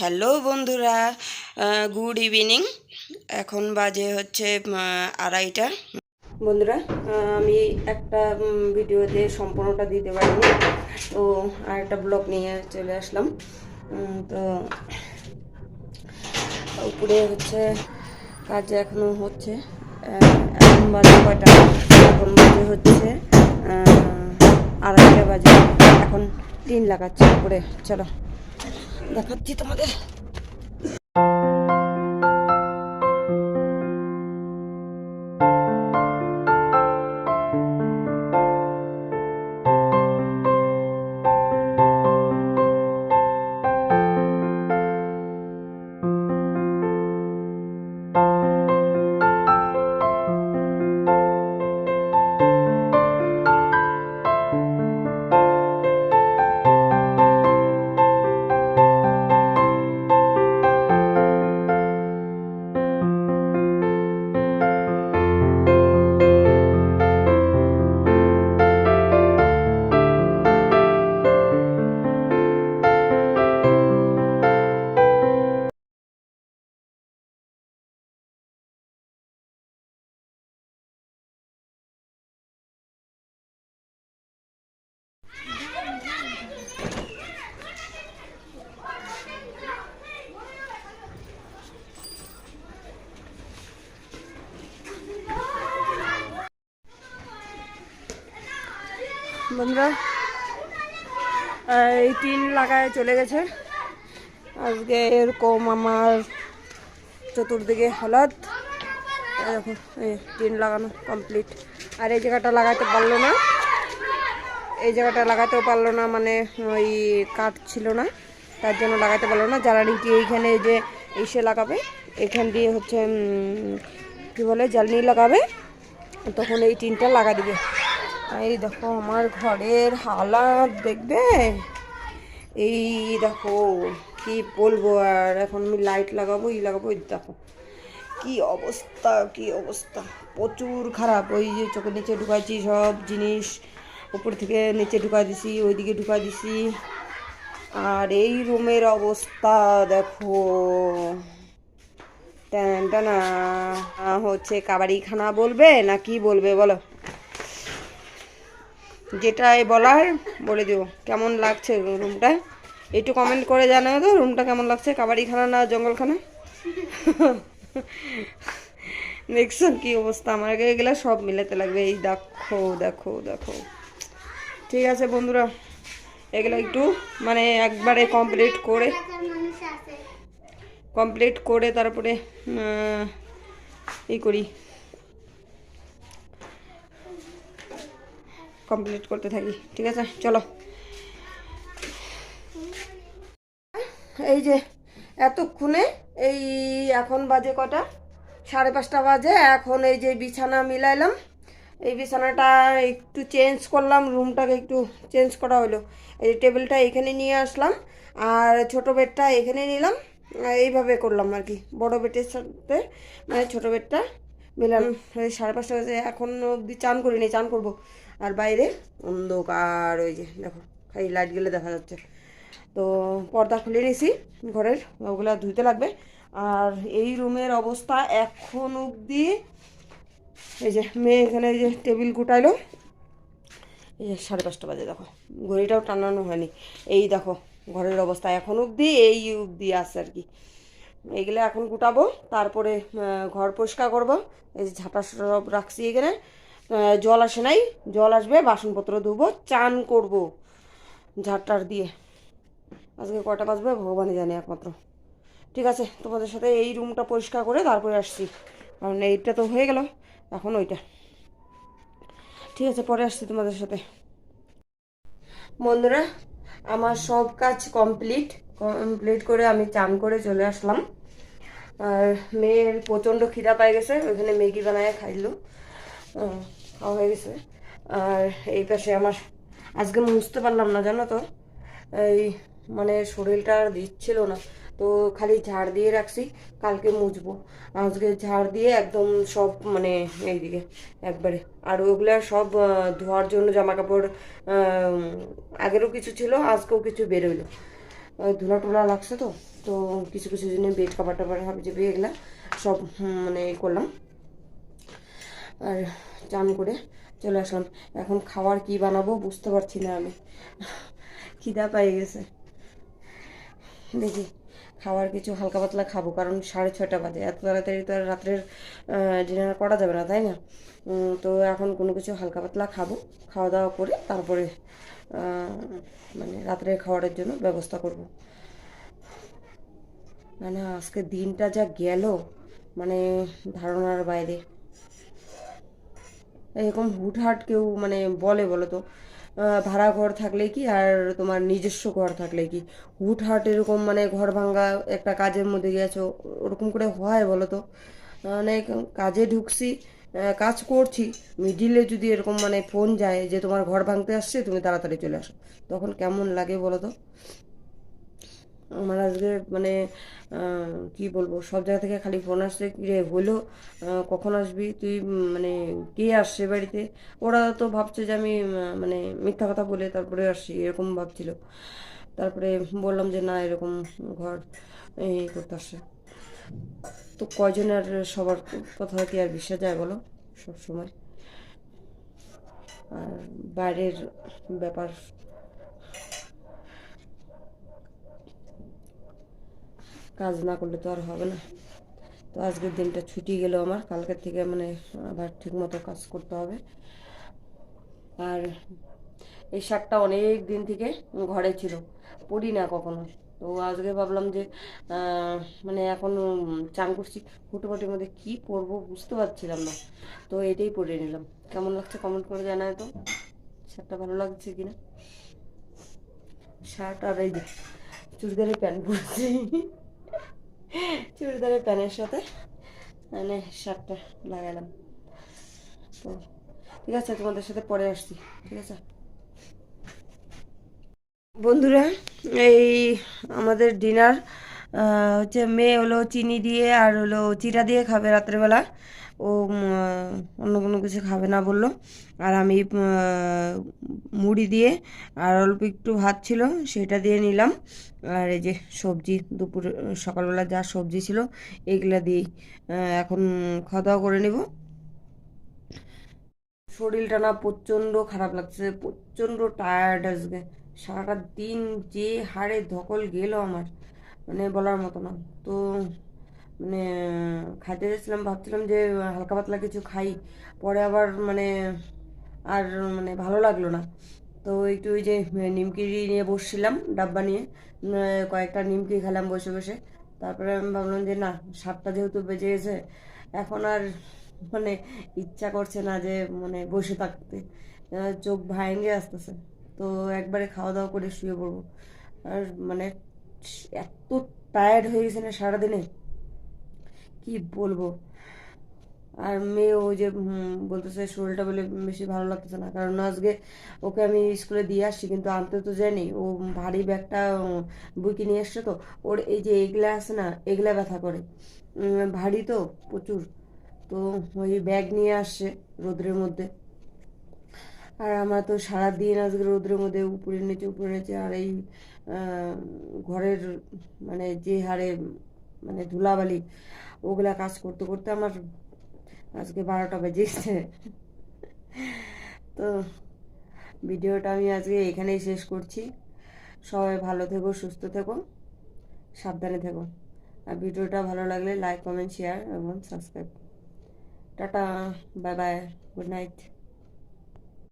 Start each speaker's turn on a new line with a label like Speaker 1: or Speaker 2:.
Speaker 1: Hello বন্ধুরা good evening এখন বাজে হচ্ছে আড়াইটা। বন্ধুরা আমি একটা ভিডিওতে সম্পূর্ণটা দিতে পারিনি, তো আর একটা ব্লগ নিয়ে চলে আসলাম। তো উপরে হচ্ছে কাজ এখনও হচ্ছে এখন বাজে কয়টা? এখন বাজে হচ্ছে আড়াইটা বাজে। এখন টিন লাগাচ্ছে উপরে, চলো। なかってたまで。বন্ধুরা। এই টিন লাগায় চলে গেছে। আজকে এরকম আমার চতুর্দিকে হালাত দেখো টিন লাগানো কমপ্লিট আর এই জায়গাটা লাগাতে পারল না। এই জায়গাটা লাগাতেও পারল না মানে ওই কাঠ ছিল না। তার জন্য লাগাতে পারল না। জ্বালানিটি এইখানে যে এসে লাগাবে? এখান দিয়ে হচ্ছে কি বলে, জ্বালানি লাগাবে? তখন এই টিনটা লাগা দিবে। এই দেখো আমার ঘরের হালাত, দেখবে? এই দেখো, কি বলব আর? এখন আমি লাইট লাগাবো, ই লাগাবো, এই দেখো। কি অবস্থা কি অবস্থা? প্রচুর খারাপ। ওই যে চোখের নিচে ঢুকাইছি সব জিনিস। উপর থেকে নিচে ঢুকাই দিছি, ওইদিকে ঢুকা দিছি। আর এই রুমের অবস্থা, দেখো। টানা হচ্ছে কাবাডিখানা বলবে না কি বলবে, বলো? যেটাই বলার বলে দিও কেমন লাগছে রুমটা একটু কমেন্ট করে জানাও তো রুমটা কেমন লাগছে? কাবাডিখানা না জঙ্গলখানা? দেখছ কি অবস্থা? আমার আগে এগুলো সব মিলাতে লাগবে। এই দেখো দেখো দেখো। ঠিক আছে বন্ধুরা, এগুলো একটু মানে একবারে কমপ্লিট করে কমপ্লিট করে তারপরে ই করি। কমপ্লিট করতে থাকি, ঠিক আছে? চলো। এই যে, এতক্ষণে এই এখন বাজে কটা? সাড়ে পাঁচটা বাজে, এখন এই যে বিছানা মিলাইলাম। এই বিছানাটা একটু চেঞ্জ করলাম রুমটাকে একটু চেঞ্জ করা হলো এই টেবিলটা এখানে নিয়ে আসলাম, আর ছোট বেডটা এখানে নিলাম। এইভাবে করলাম আর কি, বড় বেডের সাথে মানে ছোট বেডটা মিলাম সাড়ে পাঁচটা বাজে, এখন অবধি চান করিনি, চান করব। আর বাইরে অন্ধকার, ওই যে দেখো এই লাইটগুলো দেখা যাচ্ছে। তো পর্দা খুলে নিয়েছি ঘরের, ওগুলো ধুইতে লাগবে। আর এই রুমের অবস্থা এখন অবধি, এই যে মেয়ে এখানে এই যে টেবিল গুটাইলো। এই যে সাড়ে পাঁচটা বাজে, দেখো, ঘড়িটাও টানানো হয়নি। এই দেখো, ঘরের অবস্থা এখন অবধি, এই অবধি আছে আর কি। এইগুলো এখন গুটাবো, তারপরে ঘর পরিষ্কার করব। এই যে ঝাঁটা সব রাখছি এখানে। জল আসে নাই, জল আসবে, বাসনপত্র ধুবো, চান করব ঝাড়টার দিয়ে। আজকে কটা বাজবে? ভগবানই জানে একমাত্র। ঠিক আছে, তোমাদের সাথে এই রুমটা পরিষ্কার করে তারপরে আসছি। কারণ এইটা তো হয়ে গেল, এখন ওইটা। ঠিক আছে, পরে আসছি তোমাদের সাথে। বন্ধুরা, আমার সব কাজ কমপ্লিট। কমপ্লিট করে আমি চান করে চলে আসলাম। আর মেয়ের প্রচণ্ড খিদা পাই গেছে, ওইখানে ম্যাগি বানায় খাইলো। হয়ে গেছে। আর এই পাশে আমার, আজকে মুছতে পারলাম না, জানো তো? এই মানে শরীরটা আর দিচ্ছিল না। তো খালি ঝাড় দিয়ে রাখছি, কালকে মুছবো। আজকে ঝাড় দিয়ে একদম সব মানে এইদিকে একবারে। আর ওগুলা সব ধোয়ার জন্য জামা কাপড় আগেরও কিছু ছিল, আজকেও কিছু বেরোইলো ধুলা টুলা লাগছে তো তো কিছু কিছু জিনিস বেড কাবার টাবার হবে যে সব মানে করলাম। আর চান করে চলে আসলাম। এখন খাওয়ার কি বানাবো বুঝতে পারছি না আমি। খিদা পাই গেছে। দেখি খাওয়ার কিছু হালকা পাতলা খাব, কারণ সাড়ে ছটা বাজে। এত তাড়াতাড়ি তো আর রাত্রের ডিনার করা যাবে না, তাই না? তো এখন কোনো কিছু হালকা পাতলা খাব, খাওয়া দাওয়া করে তারপরে মানে রাত্রের খাওয়ারের জন্য ব্যবস্থা করব। মানে আজকে দিনটা যা গেল মানে ধারণার বাইরে। এরকম হুটহাট কেউ মানে বলে বলো তো। ভাড়া ঘর থাকলে কি আর তোমার নিজস্ব ঘর থাকলে কি? হুটহাট এরকম মানে ঘর ভাঙা একটা কাজের মধ্যে গেছো ওরকম করে হয় বলো তো। মানে কাজে ঢুকছি কাজ করছি মিডিলে যদি এরকম মানে ফোন যায় যে তোমার ঘর ভাঙতে আসছে, তুমি তাড়াতাড়ি চলে আসো। তখন কেমন লাগে বলো তো? আমার আজকে মানে কি বলব, সব জায়গা থেকে খালি ফোন আসছে রে হলো কখন আসবি? তুই মানে কে আসছে বাড়িতে? ওরা তো ভাবছে যে আমি মানে মিথ্যা কথা বলে তারপরে আসছি, এরকম ভাবছিল। তারপরে বললাম যে, না, এরকম ঘর এই করতে আসছে। তো কয়জনের সবার কথা কি আর বিশ্বাস যায় বলো? সব সময়। আর বাইরের ব্যাপার কাজ না করলে তো আর হবে না। তো আজকের দিনটা ছুটি গেল আমার। কালকের থেকে মানে আবার ঠিক মতো কাজ করতে হবে। আর এই শার্টটা অনেক দিন থেকে ঘরে ছিল। পরি না কখনো। তো আজকে ভাবলাম যে মানে এখন চান করছি হুটোপাটির মধ্যে কি পরবো বুঝতে পারছিলাম না। তো এটাই পরে নিলাম। কেমন লাগছে কমেন্ট করে জানায় তো। শার্টটা ভালো লাগছে কিনা? শার্ট আর এই চুড়িদারের প্যান্ট পরছি। চুড়িদারের প্যানের সাথে মানে শার্টটা লাগালাম। তো ঠিক আছে, তোমাদের সাথে পরে আসছি, ঠিক আছে? বন্ধুরা, এই আমাদের ডিনার হচ্ছে মেয়ে হলো চিনি দিয়ে আর হলো চিরা দিয়ে খাবে রাত্রেবেলা। ও অন্য কোনো কিছু খাবে না বলল। আর আমি মুড়ি দিয়ে আর অল্প একটু ভাত ছিল সেটা দিয়ে নিলাম। আর এই যে সবজি, দুপুর, সকালবেলা যা সবজি ছিল এগুলা দিয়েই এখন খাওয়া দাওয়া করে নেব। শরীরটা না প্রচণ্ড খারাপ লাগছে, প্রচণ্ড টায়ার্ড আসবে সারাটা দিন যে হাড়ে ধকল গেল আমার মানে বলার মতো না। তো মানে খাইতে যাচ্ছিলাম, ভাবছিলাম যে হালকা পাতলা কিছু খাই, পরে আবার মানে আর মানে ভালো লাগল না। তো একটু ওই যে নিমকি নিয়ে বসছিলাম ডাব্বা নিয়ে কয়েকটা নিমকি খেলাম বসে বসে। তারপরে আমি ভাবলাম যে না সাতটা যেহেতু বেজে গেছে, এখন আর মানে ইচ্ছা করছে না যে মানে বসে থাকতে। চোখ ভাঙে আসতেছে। তো একবারে খাওয়া দাওয়া করে শুয়ে পড়ব। আর মানে এত টায়ার্ড হয়ে গেছে না সারাদিনে। কি বলব? আর মেয়ে ওই যে বলতেছে শরীরটা বলে বেশি ভালো লাগতেছে না। কারণ আজকে ওকে আমি স্কুলে দিয়ে আসছি, কিন্তু আনতে তো জানি ও ভারী ব্যাগটা বুকে নিয়ে এসছে তো। ওর এই যে এগুলা আছে না, এগুলা ব্যথা করে। ভারী তো, প্রচুর। তো ওই ব্যাগ নিয়ে আসছে রোদ্রের মধ্যে। আর আমার তো সারাদিন আজকে রোদ্রের মধ্যে উপরে নিচে উপরে নিচে, আর এই ঘরের মানে যে হারে মানে ধুলাবালি, ওগুলা কাজ করতে করতে আমার আজকে বারোটা বেজে গেছে। তো ভিডিওটা আমি আজকে এখানেই শেষ করছি। সবাই ভালো থেকো, সুস্থ থেকো, সাবধানে থেকো। আর ভিডিওটা ভালো লাগলে লাইক কমেন্ট শেয়ার এবং subscribe tata bye bye good night